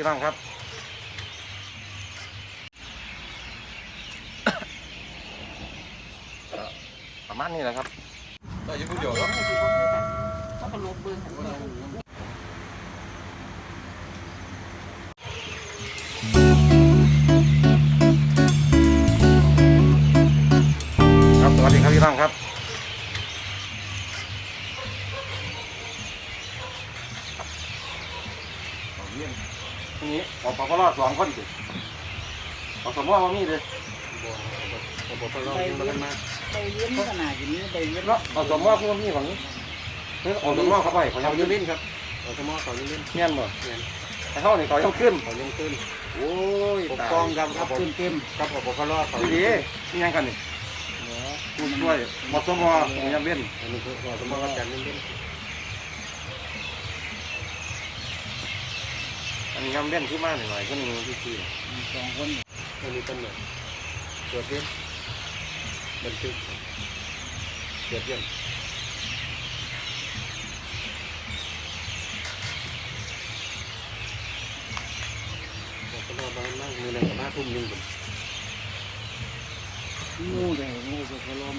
พี่น้องครับประมาณนี้แหละครับก็ยังผู้เดียวเนาะ ออกปปลสองคนสิอสมว่ามีเลยผมไปลองกินมากันมาใบเลี้ยงขนาดอย่างนี้ใบเลี้ยงเนาะอสมว่าคือมีของนี้เฮ้ยอสมว่าเขาไปเขาเขายังยืยืนนเล่นครับเขาจะมอเขายืนเล่นเงี้ยบ่เนี่ยแต่เขาเนี่ยเขายังขึ้นเขายังขึ้นโอ้ยปกตายป้องครับคครัรับบผมขึ้นเต็มครับผมพอรอดเขาดีดีนี่ยังกันนี่พูดด้วยมอสมอผมยังเว้นอันนี้คือเขาจะมอกันจันเล่นเล่น อันนี้ยังเว้นขึ้นมาหน่อยก็หนึ่งที่สี่สองคนอันนี้ต้นเลยตรวจเล่นบันทึกตรวจเยี่ยมผมก็รอดมานั่งมือหนึ่งกับห้าทุ่มหนึ่งผมงูเลยงูจะพล้อม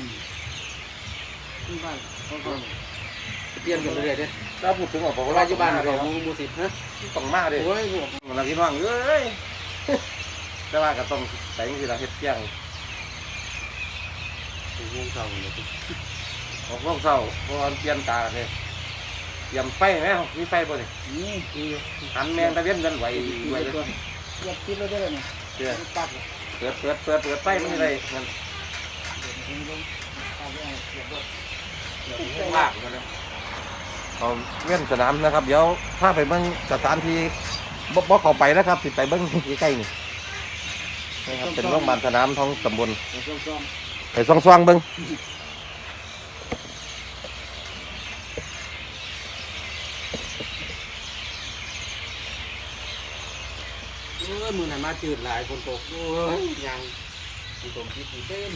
ที่บ้านเขาก็เปลี่ยนกันเรื่อยๆเด้ ถ้าพูดถึงออกปเพปราะลว่าที่ที่บ้าบ้านนเราเราหมูสิบฮะต้องมาเด้โอ้ยพวกมันพี่น้องเอ้ยแต่ว่าก็ต้องใส่ที่เราเฮ็ดเที่ยงวงเก่าเลยออกร่องเศร้าเพราะว่าเปลี่ยนตาเลยเตรียมไฟไหมมีไฟบ่นี่นี่คือหันแมงตะเวียนกันไหวด้วยเลยเรียกคิดแล้วได้เลยเนี่ยเดี๋ยวตัดเปิดเปิดเปิดเปิดไฟมันอะไรมันลากกันเลย เอาเวียนสนามนะครับ เดี๋ยวถ้าไปเบิ่งสถานที่บ่บ่เข้าไปนะครับสิไปเบิ่งที่ใกล้นี่นะครับเป็นโรงพยาบาลสนามท้องตำบลซ้อมไปซ่องๆเบิ่งเออมือไหนมาจืดหลายคนตกโอ้ยยังมีตรงคิดมีเต้น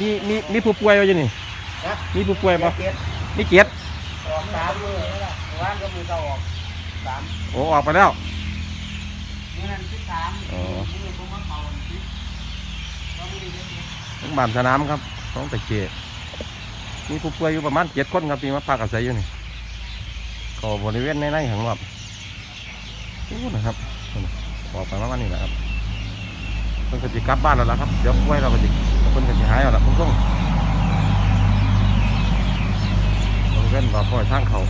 มีมีมีผู้ป่วยอยู่นี่มีผู้ป่วยบ่เจ็ดมีเกียรติออก สามมือแล้วล่ะว่านก็มือจะออกสามโอ้ออกไปแล้ว มือนั้นที่สามมือผมมาเป่าที่ก็ไม่ได้เยอะโรงพยาบาลสนามครับท้องตะเกียมีผู้ป่วยอยู่ประมาณเจ็ดคนครับที่มาพักอาศัยอยู่นี่ก็บริเวณในในของรอบอู้นะครับออกไปประมาณนี้แหละครับเพิ่นก็จะกลับบ้านแล้วล่ะครับเดี๋ยวป่วยเราก็จะเพิ่นก็จะหายแล้วล่ะเพิ่นส่งบริ เวณบ่อปล่อทางเขา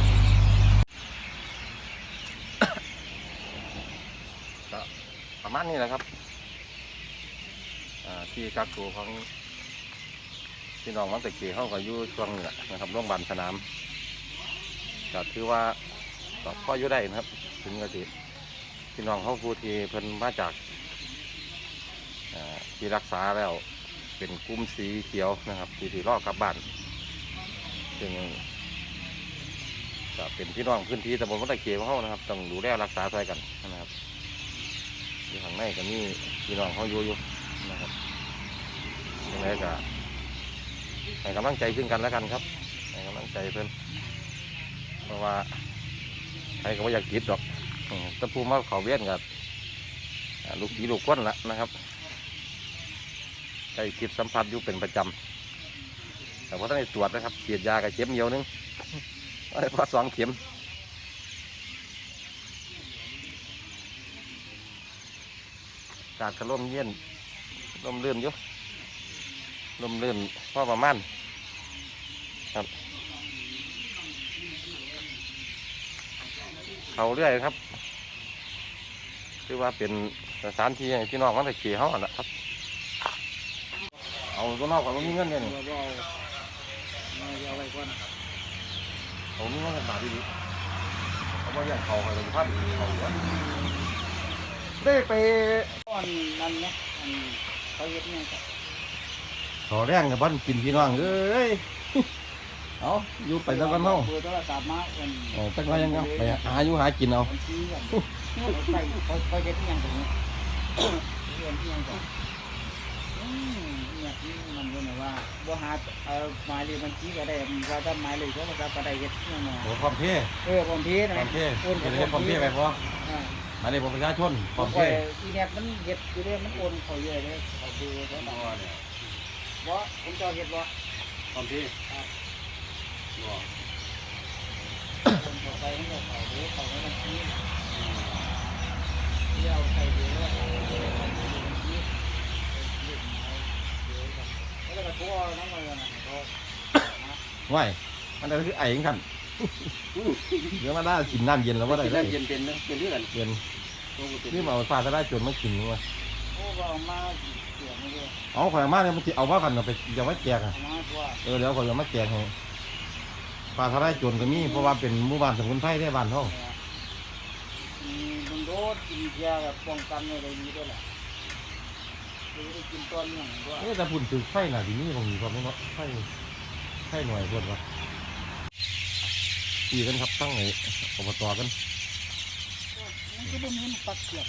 ประมาณนี้แหละครับที่กักตัวของพี่น้องวังตะเกียเขาก็อยู่ช่วงนี้แหละนะครับโรงพยาบาลสนามก็ถือว่าก็พออยู่ได้นะครับ ถึงก็สิพี่น้องเขาผู้ที่เพิ่นมาจากที่รักษาแล้วเป็นกลุ่มสีเขียวนะครับ ที่ที่รอกลับบ้านซึ่ง ก็เป็นพี่น้องพื้นที่ตำบลวังตะเกียของเขานะครับ ต้องดูแลรักษาใส่กันนะครับที่ข้างในก็มีพี่น้องเขาอยู่อยู่นะครับยังไงก็ให้กำลังใจซึ่งกันและกันครับให้กำลังใจเพื่อนเพราะว่าใครก็ไม่อยากกิดดอกตะพูมาเขาเวียนกับลูกผีลูกก้นละนะครับใกล้คิดสัมผัสอยู่เป็นประจำแต่ว่าต้องไปตรวจนะครับเฉียดยากับเข็มเดียวนึง พอสองเข็มอากาศก็ร่มเย็นร่มเลื่อนอยู่ร่มเลื่อนพอประมาณครับเขาเรื่อยครับคือว่าเป็นสถานที่พี่น้องมันจะขี่เขาอะนะครับ เอาตัวนอกก่อนว่ามีเงินเนี่ยนี่ เราเอามาเอาไว้ก่อนเขามีเงินบาทดีๆเขาบอกอย่างเขาเขาเลยพัดเขาวะได้ไปก้อนนั่นนะอันเขาเย็ดเนี่ยครับขอแรงกับบ้านกินพี่น้องเอ้ยเอาอยู่ไปแล้วกันเนาะเบอร์โทรศัพท์มาเป็นเออจักว่ายังไงไปหาอยู่หากินเอาบัญชีกันไปเขาเขาเย็ดเนี่ยตรงนี้เรียนที่ยังก่อนอืมเนี่ยที่มันก็เนี่ยว่า บ่หาเอาหมายเลขบัญชีก็ได้ว่าถ้าหมายเลขโทรศัพท์ก็ได้เฮ็ดเนี่ยนะโอ้ความเพ่เออผมพีนะความเพ่โอนเห็นเห็นความเพ่ไปพออ่าอันนี้ผมประชาชนพร้อมปล่เพอยย์อีเนี่ยมันเห็ดอยู่เด้มันโอนเขาเยอะเลยเขาดูเขาบอกว่าผมจะเห็ดว่าพร้อมที่บ่โอนเขาไปให้เขาเขาดูเขาไม่มันชี้เดี๋ยวใส่เดี๋ยวแล้วเขาจะได้เขาดูมันชี้ แล้วก็ตัวน้ำมันนะเขาไหวอันนั้นคือไอ้ยังกันเดี๋ยวมาได้กินน้ำเย็นแล้วว่าได้กินได้น้ำเย็นเป็นนะเป็นเรื่องเย็นตัวกูเป็นนี่มาเอาปลาจะได้จนมากินว่าโอ้ว่ามาเสียไม่ได้เอาข่อยมาเนี่ยมันสิเอาว่ากันเอาไปอย่าไว้แจกอะมาตัวเออเดี๋ยวข่อยจะมาแจกให้ปลาทะได้จนก็มีเพราะว่าเป็นหมู่บ้านสมุนไพรได้บ้านเฮามีบุญโดดกินยาแบบป้องกันอะไรนี้ด้วยแหละหรือ กินต้นอย่างด้วยเอ๊ะแต่พุ่นตึกไฟน่ะที่นี่ผมมีความไม่เนาะไฟไฟหน่วยเพิ่นว่าตีกันครับตั้งไอ้อบตกันมันก็บ่มีปักเกียบ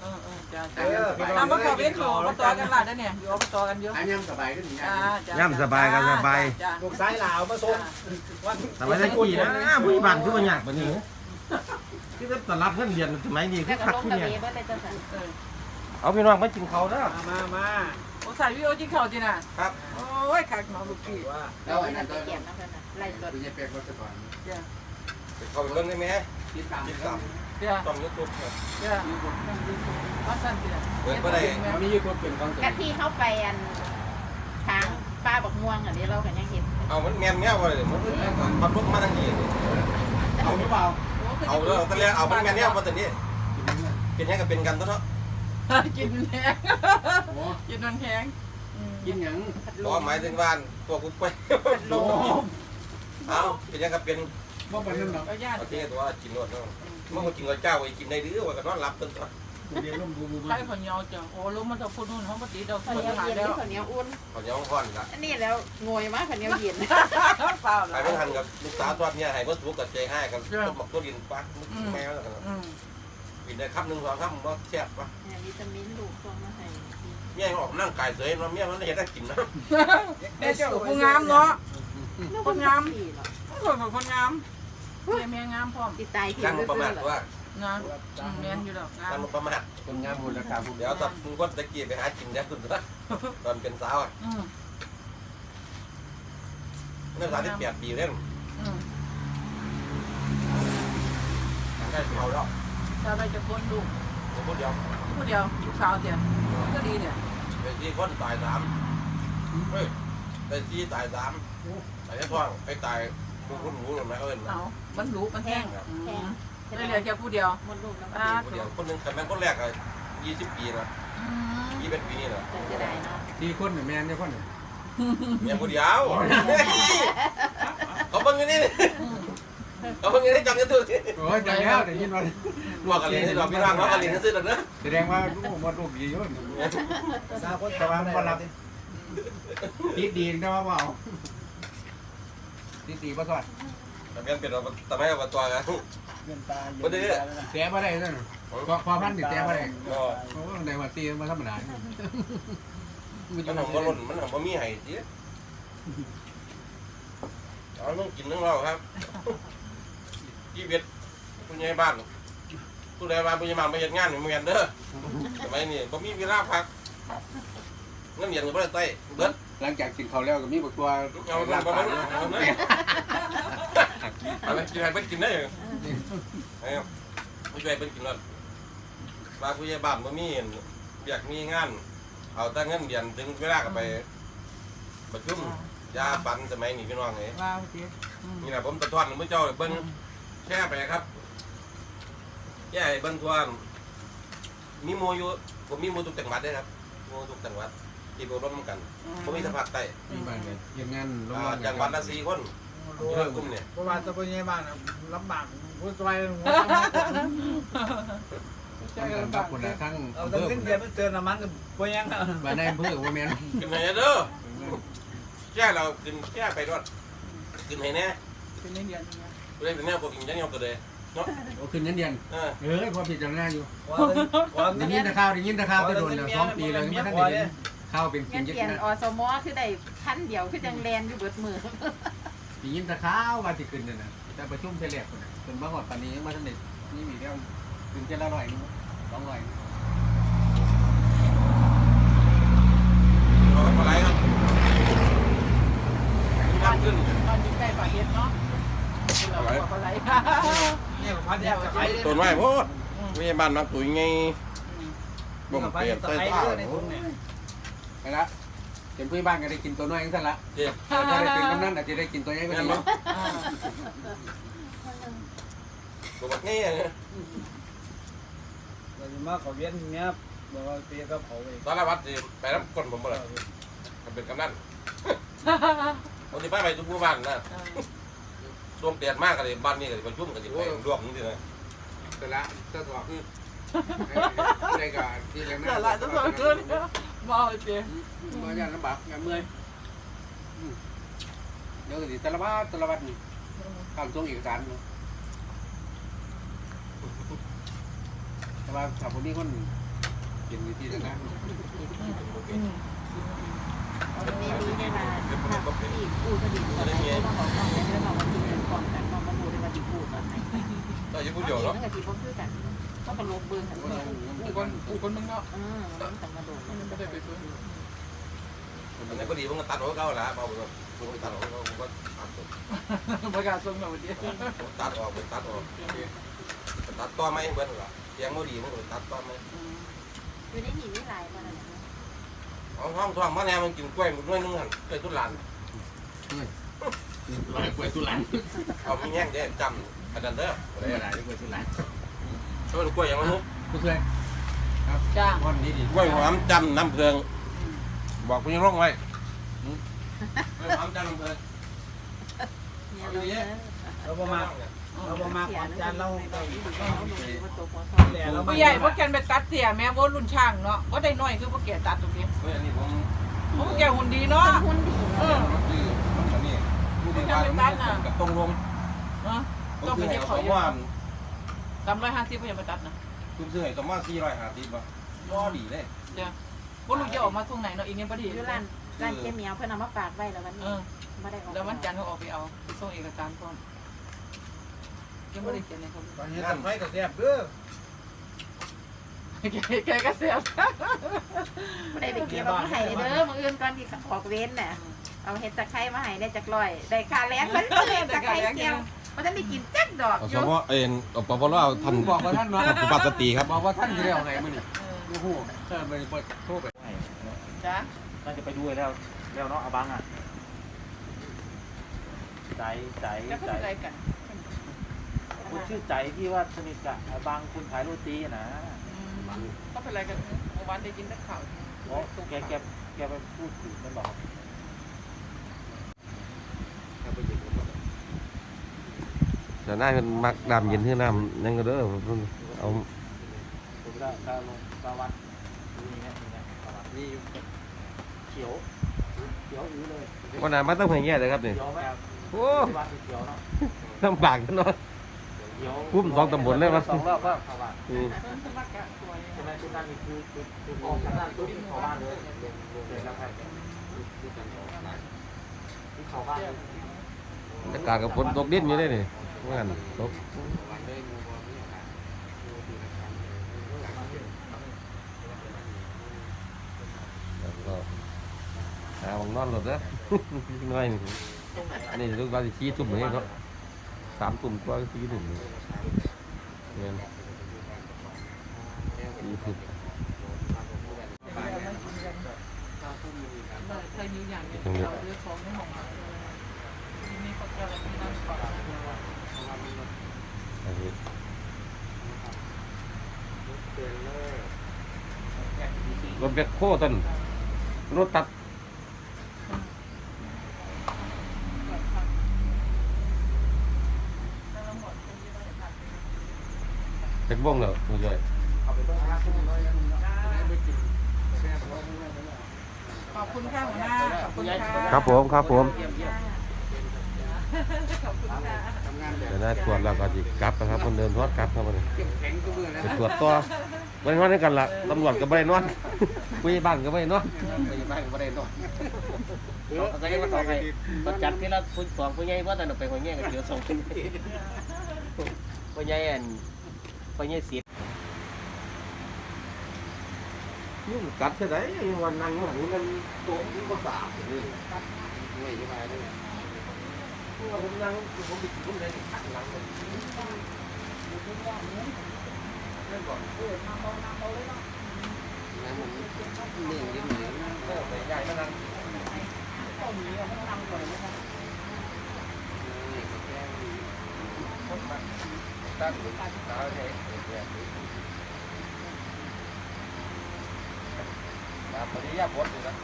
เออเออจ้าจ้าน้ำมาขอเว้นขอมาต่อกันละได้เนี่ยอยู่มาต่อกันเยอะอันยังสบายขึ้นอย่างจ้าจ้าย่ำสบายกันสบายจ้าลูกซ้ายหลาวมาส่งวันสบายได้กี่นะผู้บ้านคือบ่ยากบัดนี้ คือจะตลาดเงินเดือนสมัยนี้คือคักคือเนี่ยเออเอาพี่น้องมากินข้าวเด้อมามามาโอ้ใส่วิโอจิงเข่าจีน่ะครับโอ้ยขาดหมอลูกพี่ว่าแล้วอันนั้นก็เก็บน้ำกันนะไล่สดคุณจะเป็นรัฐบาลจ้าไปเข้าไปเบิ่งได้ไหมฮะติดตามติดตามจ้าต้องยูทูบครับจ้าว่าสั้นจีน่ะเปิดบ่ได้มันมีคนเป็นของตัวกะที่เข้าไปอันทางป้าบักม่วงอันนี้เรากันยังเห็นเอามันแม่นแง่บ่เลยมันมันลุกมาทางนี้เอาหรือเปล่า เอาเด้อตอนแรกเอามันแม่นแง่บ่ตอนนี้เป็นแง่ก็เป็นกันตัวเนาะกินแห้งกินมันแห้งกินหยังบ่หมายถึงว่าตัวกูไปโอ้เอาเป็นแง่ก็เป็นบ่เป็นนั่นหรอกก็ญาติโอเคตัวกินรวดเนาะมันก็กินกับเจ้าไว้กินได้ดื้อว่าก็นอนหลับตัว เดี๋ยวลมบูบูใครคนยาวจ้ะโอ้รู้มันจะพูดนู่นเขาปฏิเราข้าวพูดเหนียวหาเย็นแล้หรืวอข้าวเหนียวอุ่นขอย้อนก่อนละอันนี้แล้วงวยมากข้าวเหนียวเย็นเปล่าใครแล้เพิ่งวหันกับลูกสาวตัวเนี้ยให้บ่ถูกกับใจให้กันต้มหมกตัวดินปักแมวแล้วกันอืมกินได้คำหนึ่งสองคำบ่แซ่บปะเนี่ยวิตามินลูกส่งมาให้เมียออกนั่งกายเสยเมียมันเห็นได้กินนะเดี๋ยวเจ้าผู้งามเนาะ คนงามพี่เนาะคนเป็นคนงามเมียเมียงามพร้อมติดตายที่ตั้งเรื่ประมาอทยๆเหรอว่า นะอืมเมียนอยู่ดอกงามตั้งประมาทคนงามมูลค่าผู้เดี๋ยวสับมึงก็ตะกี้ไปหากินแล้วคุณซะตอนเป็นสาวอะอืมนักศึกษาที่แปดปีเล่นอืมได้เอาแล้วถ้าไปจะคนลูกคนเดียวผู้เดียวลูกสาวเดียวก็ดีเนี่ยไปที่คนตายสามเฮ้ยไปที่ตายสามตายแค่ท้องไปตายมึงคุณหูหรือไม่เขาเห็นเอามันรู้มันแห้งแพง ไม่เหลือแค่ผู้เดียวมดลูกน้ำตาคนเดียวคนหนึ่งแต่แม่คนแรกอะยี่สิบปีนะอืมยี่เป็นปีนี่แหละจะได้เนาะสี่คนเนี่ยแมนเนี่ยคนเนี่ยเมียคนเดียวเขาเบิ่งอย่างนี้เขาเบิ่งอย่างนี้จังกันทุกทีโอ้ยจังแล้วได้ยินว่าว่ากันเรียนให้เราพี่ร่างเรากันเรียนซื้อหรอกนะแสดงว่าลูกมดลูกดีอยู่สาวคนแต่ว่าบ่รับติดดีแต่ว่าเปล่าติดดีบ่สอด แต่แม่เป็นเราทำให้เราตัวกันเงินตาแต้บ่ได้นั่นพอพอพันนี่แต้บ่ได้ก็โอ้ในวันตีมาธรรมดามันของบ่ล้นมันของบ่มีไห้จีเอาต้องกินต้องเราครับที่เวียดผู้ใหญ่บ้านผู้ใดบ้านผู้ใหญ่บ้านไปเฮ็ดงานอยู่เหมือนกันเด้อสมัยนี้บ่มีเวลาพักเงินเดือนก็บ่ได้ใช้เบิดหลังจากกินข้าวแล้วก็มีบักตัวเอาไปบ่ได้ เอาไปเอาไปกินให้เพิ่นกินได้เอ้ยผู้ช่วยเพิ่นกินรถว่าผู้ใหญ่บ้านบ่มีอยากมีงาน เอาแต่เงินเดือนถึงเวลาก็ไปประชุมยาปันสมัยนี้พี่น้องเอ้ยว้าวเจ๊นี่นะผมตะทอนมือเจ้าเบิ้งแช่ไปครับแช่ให้เบิ้งทวนมีโมอยู่ผมมีโมทุกจังหวัดเด้อครับโมทุกจังหวัดที่ผมร่วมกันผมมีสภาคใต้มีบ้านเนี่ยยังงานโรงอ่างานจังหวัดละสี่คน อยู่ในกลุ่มเนี่ยเพราะว่าตะปุยบ้านลำบากผู้ช่วยหัวใช่กันกับ้าบคนละทั้งเอาแต่เงินเดือนมันเตือนน้ำมันกับปุยยังบ้านในอำเภอว่าแม่นกินให้เด้อแช่เรากินแช่ไปด้วยกินให้แน่เป็นเดือนเรื่องแน่ผมกินยังยังตัวเดียวโอ้คืนนั้นเดือนเออเออความผิดจำหน้าอยู่ว่าได้ยินแต่ข่าวได้ยินแต่ข่าวไปโดนแล้วสองปีแล้วยังไม่ทันได้ยินข่าวเป็นจริเงิงนจังเปลี่ยนนะอสมอคือได้พันเดียวคือจังแลนอยู่เบิดมือ ได้ยินแต่ข่าวว่าสิขึ้นนั่นน่ะแต่ประชุมเทเลกคนน่ะเป็นมาหอดปานนี้ยังมาทันเด็ดนี่มีเรื่องถึงจะละร้อยนึงสองร้อยอะไรครับตอนตอนนี้ใกล้ปากเฮ็ดเนาะเราบอกอะไรเนี่ยพัดเนี่ยตะไคร้ต้นไม้โพดมีบ้านมาตุ๋ยไงบ่มพัดเปลี่ยนตะใส่ไคร้ผ้าเยอะในถุงเนี่ยไปละ เห็นพื้นบ้านก็ได้กินตัวน้อยอย่างนั้นละเจ็บแต่ถ้าได้เป็นกำนันอาจจะได้กินตัวใหญ่กว่าแม่นนี้บ่ตัวบักนี่เราจะมาขอเวียนเนี้ยบอกว่าเปียกับเขาเองตอนละวัดสิไปน้ำก้นผมบ่ล่ะมันเป็นกำนันผมสิไปไปทุกหมู่บ้านนะช่วงเปลี่ยนมากก็เลยบ้านนี้ก็สิประชุมก็สิไปรวมนี่นะแต่ละเจ้าตัวในการที่เลี้ยงแต่ละจะสวย ขึ้นมองเจ๊มาอย่างลำบากอย่างเมื่อยเดี๋ยวสิต่ละบาต่ละวันนี่ทำตรงเอกสารเนาะแต่ว่าถ้าคนนี้คนเห็นวิธีนั้นนะจะมีดีได้มาถ้าที่พูดก็ดีกว่าแล้วต้องบอกต้องแต่เรื่องเราวันที่เดินก่อนกันต้องมาพูดในวันที่พูดตอนไหนก็อยู่เยวเนาะมันก็ที่พูดกัน ต้องมาลงเบื้องกันกูคนกูคนมึงเนาะเออมันต้องมาโดนมันไม่ได้ไปเบิ่งอันนี้พอดีผมก็ตัดหัวเขาและเอาไปก่อนผมตัดหัวเขาผมก็ตัดตัวประกาศส่งมาวันนี้ผมตัดออกผมตัดออกตัดต่อไหมเบิดล่ะเสียงบ่ดีมันก็ตัดต่อไหมอยู่ในหินนี่หลายมันนะห้องห้องท้องมาแนวมันกินกล้วยมันด้วยนึงหันกล้วยทุลานร้อยกว่าตุลันเอาไมีแห้งเด้จำอันนั้นเด้อบ่ได้เวลาที่กว่าตุลัน ต้นกล้วยยังมันนุกผู้ช่วยจ้าคนดีดีกล้วยหอมจำน้ำเพิง บอกคุณยังร้องไว้กล้วยหอมจำน้ำเพิงเนี่ยเราเนี่ยเราประมาเราประมาขอนจานเราเราอยู่เราอยู่ว่าตัวพอสแหล่เราผู้ใหญ่พวกแกนไปตัดเสียแม่ว่ารุ่นช่างเนาะก็ได้น้อยคือพวกแกตัดตรงนี้เฮ้ยอันนี้ผมพวกแกหุ่นดีเนาะหุ้นดีเออ ชื่อมันอันนี้ผู้ดีว่ามันกับตรงลงเนาะผมซื้อให้เขาว่า สามร้อยห้าสิบพยามาตัดนะคุณซื้อให้เขาว่าสี่ร้อยห้าสิบบ่บ่ดีเลยเดี๋ยวว่าลุงจะออกมาตรงไหนเนาะอีกยังประเดี๋ยวอยู่ร้านร้านเจ๊เหมียวเพื่อนเอามาฝากไว้แล้ววันเอนี้อไม่ได้ออกแล้ววันจันทร์เขาออกไปเอาส่งเอกสารก่อนยังไม่ได้เขียนในเขาตอนนี้ตะไคร้กับแซ่บเด้อแกก็เสียบไม่ได้ไปเก็บเอามาให้เด้อมืออื่นก่อนที่ออกเว้นน่ะเอาเห็ดตะไคร้มาให้ได้จักร้อยได้ค่าแรงเพิ่นก็เห็ดตะไคร้เกี่ยว มันจะได้กินจักดอกเอาอสยู่มมติเอ็นเอาปปลเอาทันบอกว่าท่านเนาะปปัตติครับบอกว่าท่านจะได้เอาไงมื้อนี้โอ้โหถ้าไปเปิดโทรไปจ้าน่าจะไปด้วยแล้ว แล้วเนาะอาบังอะใจใจแล้วก็ใจใจกันคุณชื่อใจที่ว่าสนิทกับอาบังคุณขายโรตีอะนะก็เป็นไรกันเมื่อวานได้ยินแต่ข่าวเพราะแกแกแกไปพูดถึงมันบอก แต่น่าเป็นมักดำเย็นที่น้ำนั่นก็เด้อเอาผมก็ก็ลงประวัติดูอย่างเงี้ยอย่างเงี้ยประวัตินี่เขียวเขียวอือเลยวันนั้นมาต้องเพียงแย่เลยครับนี่เขียวไหมโอ้ติเขียวเนาะลำบากเนาะเขียวคุ้มสองตำบลเลยวะสองรอบก็ประวัติอืมเพิ่มสมัครกันตัวใช่ไหมชุดนั้นนี่คือคือคือออกจากานปุ๊บเข้าบ้านเลยเดินแล้วไปที่เข้าบ้านเลยบรรยากาศกับฝนตกดิ้นอยู่เลยนี่ ว่างั้นตกแล้วก็หาบังนอนหลดนะน้อยนี่นี่ลูกเราจะชี้ตุ่มนี่เนาะสามตุ่มกว่าชี้ตุ่มนี่เนี่ยชี้ตุ่ม เคยมีอย่างเดียวเราเลือกของไม่หงทีนี้เขาจะอะไรที่นั่นก่อน อันนี้รถ แบคโคต้นรถตัดเป็นวงเหรอคุณยายขอบคุณค่ะหัวหน้าขอบคุณค่ะครับผมครับผมเยี่ยมเยี่ยมขอบคุณค่ะทำงานแบบเดี๋ยวได้ตรวจแล้วก็จิกลับนะครับคนเดินทอดกลับครับวันนี้จะตรวจต่อไม่นอนด้วยกันละตำรวจก็ไม่ได้นอน ผู้ใหญ่บ้านก็ไม่ได้นอนไปบ้านก็ไม่ได้นอนเขาก็ยังมาต่อไปตอนจัดที่เราคุณสองผู้ใหญ่ว่าแต่หนูไปหัวแง่กันเดี๋ยวส่งขึ้นพ่อใหญ่อันพ่อใหญ่สิยุ่งกัดเท่าไหร่วันนั่งอยู่หันมันโต๊ะมันก็สาบเลยไม่ใช่ไหมเลยผมนั่งผมไปกินผมได้ขัดหลังเลยนั่นก่อนนั่งผมนิ่งยิ้มเหลืองเออไปใหญ่มานั่งตั้งอนนี่ยามปริยาบทอยู่นะ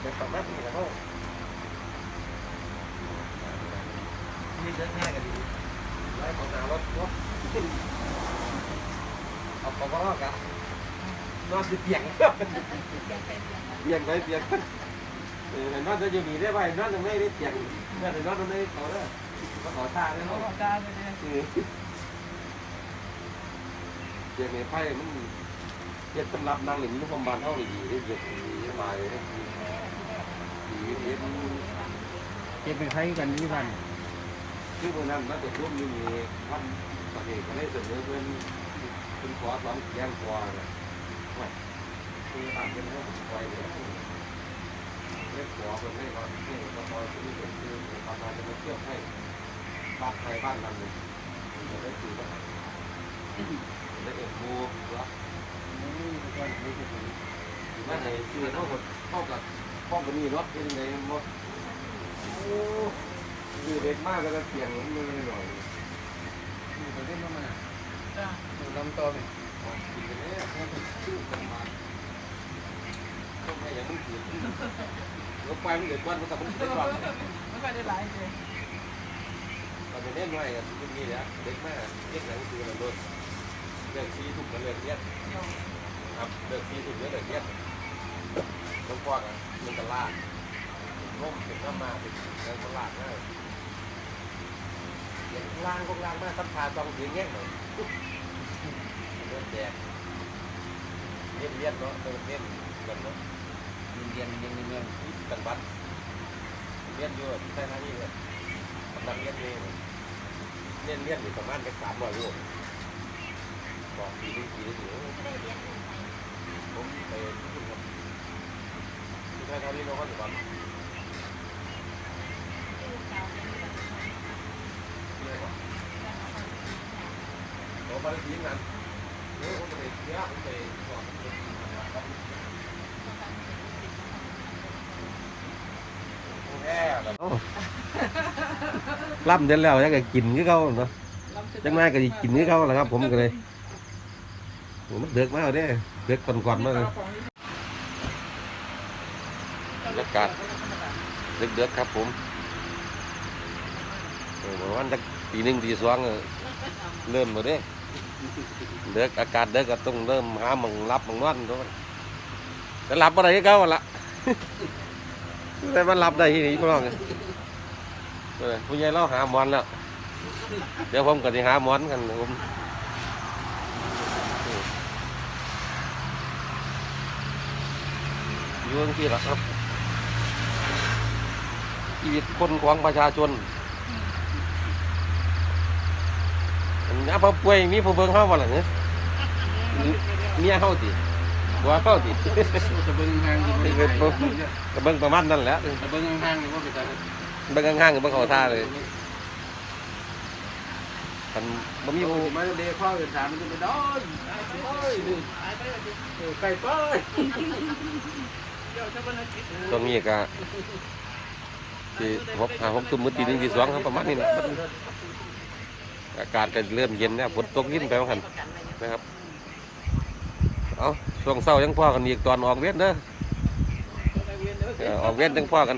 เป็นสองนาทีนะเขานี่เดินง่ายกันดีไล่ของนารถรถเอาของก็กัน นอนจะเปียงเปียงไปเปียงเออนอนจะอยู่นี่ได้ไหมนอนจะไม่ได้เปียงนอนจะนอนตรงนี้เขาเด้อมาขอท่าได้เอาเนาะของตาเลยเนี่ยเด็กในไพ่มันเจ็ดสำรับนางหลิงนุความบานเท่าดีได้เย็ดดีสบายเลยดีเย็ดเก็บไปใช้กันนี่พันคือวันนั้นมันจะร่วมยู่มีวันประเทศก็ได้เสนอเพื่อนเป็นขอสองแย่งคอนะว่า คือตามเป็นเรื่องของไฟเลยเรียกขอเป็นให้ก่อนที่ก็พอที่เป็นคือประมาณจะมาเที่ยวให้บ้านใครบ้านมันเลยจะได้คือว่าได้เอ็ดบูหรอนั่นไงคือเท่ากับเท่ากับห้องก็มีรถเป็นไงหมดโอ้คือเด็กมากก็จะเสียงมันเลยหน่อยประเทศมันจ้าลำตัวเนี่ย กินไปแล้วแค่ชื่อกันมาต้องให้อย่างมันเสียรถไฟมันเดือดวันมันกับมันเดือดร้อนไม่ค่อยได้หลายเลยตอนนี้เล่นไว้กับที่นี่แหละเด็กมากเรียกหนังคือมันโดนเลิกซีถูกมันเลิกเยเดี๋ยครับเลิกซีถูกเลิกเรียกต้องควักอะมันจะลากร่มเป็นน้ำมาเป็นแล้วก็ลากง่ายอย่างล่างพวกล่างมากสัมผัสต้องถึงแง่หน่อย เลือดแดงเลี้ยนเลี้ยนเนาะเดินเลี้ยนกันเนาะเรียนเรียนเรียนกันวัดเลี้ยนอยู่ใช่ไหมนี่เลยกำลังเลี้ยนเองเลี้ยนเลี้ยนอยู่ประมาณแค่สามร้อยโลบอกปีนึงปีนึงถึงผมไปขึ้นครับที่ใช่ครับนี่เราก็จะวันผมไปทิ้งนั้น ล่ำเด็ดแล้วยังก็กินคือเขาเนาะจังไงก็สิกินคือเขาแหละครับ ผมก็เลยโอ้มันเดือกมากเด้เดือกก่อนๆมากเลยบรรยากาศเดือกๆครับ ผมโอ้ประมาณจักปีหนึ่งปีสองเออเริ่มหมดเด้ เดือกอากาศเดือกก็ต้องเริ่มหาหมังรับหมังนอนทุกคนแต่หลับอะไรก็เขาหั่นละแต่มันหลับได้ที่นี่พี่น้องเออผู้ใหญ่เราหาหมอนแล้ว เดี๋ยวผมก็จะหาหมอนกันผมอยู่ที่ละครับชีวิตคนของประชาชน อันนี้พอป่วยมีผู้เบิ่งเฮาบ่ล่ะเนี่ยเมียเฮาติบัวเฮาติจะเบิ้งห่างอยู่ไม่ก็เบิ่งประมาณนั้นแหละจะเบิ้งห่างอยู่ว่าเป็นการเบิ่งข้างๆก็เบิ่งเขาท่าเลยมันบ่มีผู้มาเดข้อเดินทางมันจะไปด้อยเอ้ยดูไก่เป้ยตรงนี้ก็ที่หกหาหกตุ้มมือตีหนึ่งตีสองครับประมาณนี้นะมัน อากาศก็เริ่มเย็นนะฝนตกยิ่งไปว่าหันนะครับ เอาช่วงเศร้ายังพ่อกันอีกตอนออกเวทนเด้อเออออกเวทยนยังพ่อกัน